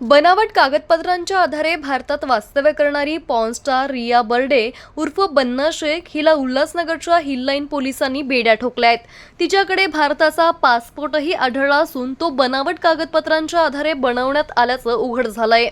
बनावट कागदपत्रांच्या आधारे भारतात वास्तव्य करणारी पॉर्न स्टार रिया बर्डे उर्फ बन्ना शेख हिला उल्हासनगरच्या हिललाईन पोलिसांनी बेड्या ठोकल्या आहेत. तिच्याकडे भारताचा पासपोर्टही आढळला असून तो बनावट कागदपत्रांच्या आधारे बनवण्यात आल्याचं उघड झालंय.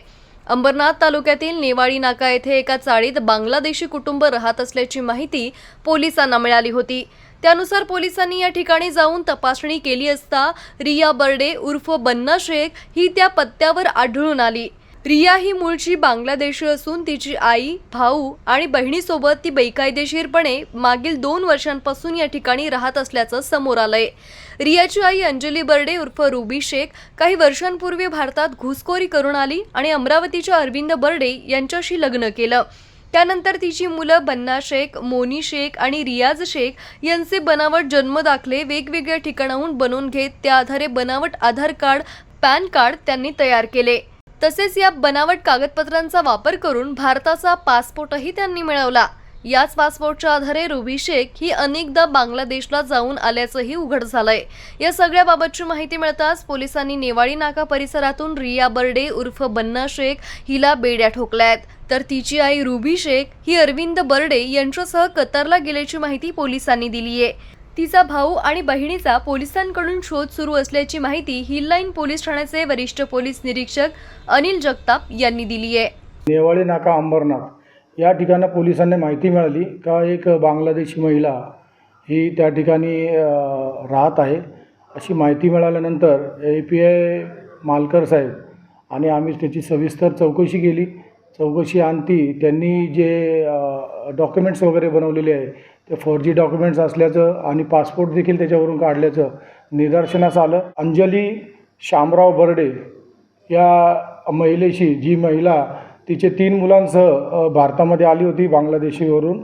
अंबरनाथ तालुक्यातील नेवाळी नाका येथे एका चाळीत बांगलादेशी कुटुंब राहत असल्याची माहिती पोलिसांना मिळाली होती. त्यानुसार पोलिसांनी या ठिकाणी जाऊन तपासणी केली असता रिया बर्डे उर्फ बन्ना शेख ही त्या पत्त्यावर आढळून आली. रिया ही मूळची बांगलादेशी असून तिची आई भाऊ आणि बहिणीसोबत ती बेकायदेशीरपणे मागील दोन वर्षांपासून या ठिकाणी राहत असल्याचं समोर आलंय. रियाची आई अंजली बर्डे उर्फ रुबी शेख काही वर्षांपूर्वी भारतात घुसखोरी करून आली आणि अमरावतीच्या अरविंद बर्डे यांच्याशी लग्न केलं. त्यानंतर तिची मुलं बन्ना शेख मोनी शेख आणि रियाज शेख यांचे बनावट जन्मदाखले वेगवेगळ्या ठिकाणाहून बनवून घेत त्या आधारे बनावट आधार कार्ड पॅन कार्ड त्यांनी तयार केले. तसेच या बनावट कागदपत्रांचा वापर करून भारताचा पासपोर्टही त्यांनी मिळवला. याच पासपोर्टच्या आधारे रुबी शेख ही अनेकदा बांगलादेशला जाऊन आल्याचंही उघड झालंय. या सगळ्याबाबतची माहिती मिळताच पोलिसांनी नेवाळी नाका परिसरातून रिया बर्डे उर्फ बन्ना शेख हिला बेड्या ठोकल्या आहेत तर तिची आई रुबी शेख ही अरविंद बर्डे यांच्यासह कतारला गेल्याची माहिती पोलिसांनी दिली आहे तिचा भाऊ आणि बहिणीचा पोलिसांकडून शोध सुरू असल्याची माहिती हिललाईन पोलीस ठाण्याचे वरिष्ठ पोलीस निरीक्षक अनिल जगताप यांनी दिली आहे. नेवाळे नाका अंबरनाथ या ठिकाणी पोलिसांना माहिती मिळाली का एक बांगलादेशी महिला ही त्या ठिकाणी राहत आहे. अशी माहिती मिळाल्यानंतर ए पी आय मालकर साहेब आणि आम्ही त्याची सविस्तर चौकशी केली. चौकशी आणती त्यांनी जे डॉक्युमेंट्स वगैरे बनवलेले आहे ते फोर जी डॉक्युमेंट्स असल्याचं आणि पासपोर्ट देखील त्याच्यावरून काढल्याचं निदर्शनास आलं. अंजली शामराव बर्डे या महिलेशी जी महिला तिचे तीन मुलांसह भारतामध्ये आली होती बांगलादेशीवरून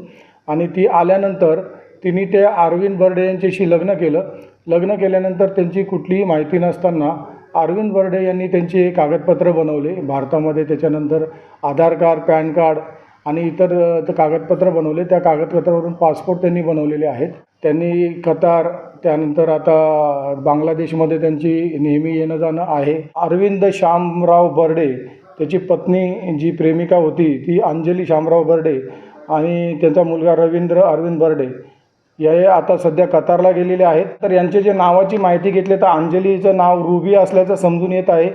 आणि ती आल्यानंतर तिने ते अरविंद बर्डे यांच्याशी लग्न केलं. लग्न केल्यानंतर त्यांची कुठलीही माहिती नसताना अरविंद बर्डे यांनी त्यांचे कागदपत्र बनवले. भारतामध्ये त्याच्यानंतर आधार कार्ड पॅन कार्ड आणि इतर कागदपत्र बनवले. त्या कागदपत्रावरून पासपोर्ट त्यांनी बनवलेले आहेत. त्यांनी कतार त्यानंतर आता बांगलादेशमध्ये त्यांची नेहमी येणं जाणं आहे. अरविंद श्यामराव बर्डे त्याची पत्नी जी प्रेमिका होती ती अंजली शामराव बर्डे आणि त्यांचा मुलगा रवींद्र अरविंद बर्डे. हे आता सध्या कतारला गेलेले आहेत. तर यांचे जे नावाची माहिती घेतली तर अंजलीचं नाव रुबी असल्याचं समजून येत आहे.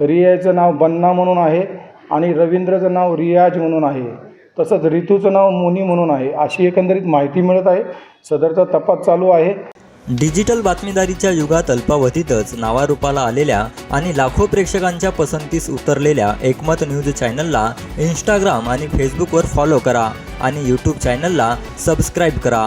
रियाचं नाव बन्ना म्हणून आहे आणि रवींद्रचं नाव रियाज म्हणून आहे. तसंच रितूचं नाव मोनी म्हणून आहे. अशी एकंदरीत माहिती मिळत आहे. सदरचा तपास चालू आहे. डिजिटल बातमीदारीच्या युगात अल्पावधीतच नावारूपाला आलेल्या आणि लाखो प्रेक्षकांच्या पसंतीस उतरलेल्या एकमत न्यूज चॅनलला इंस्टाग्राम आणि फेसबुकवर फॉलो करा आणि यूट्यूब चॅनलला सबस्क्राईब करा.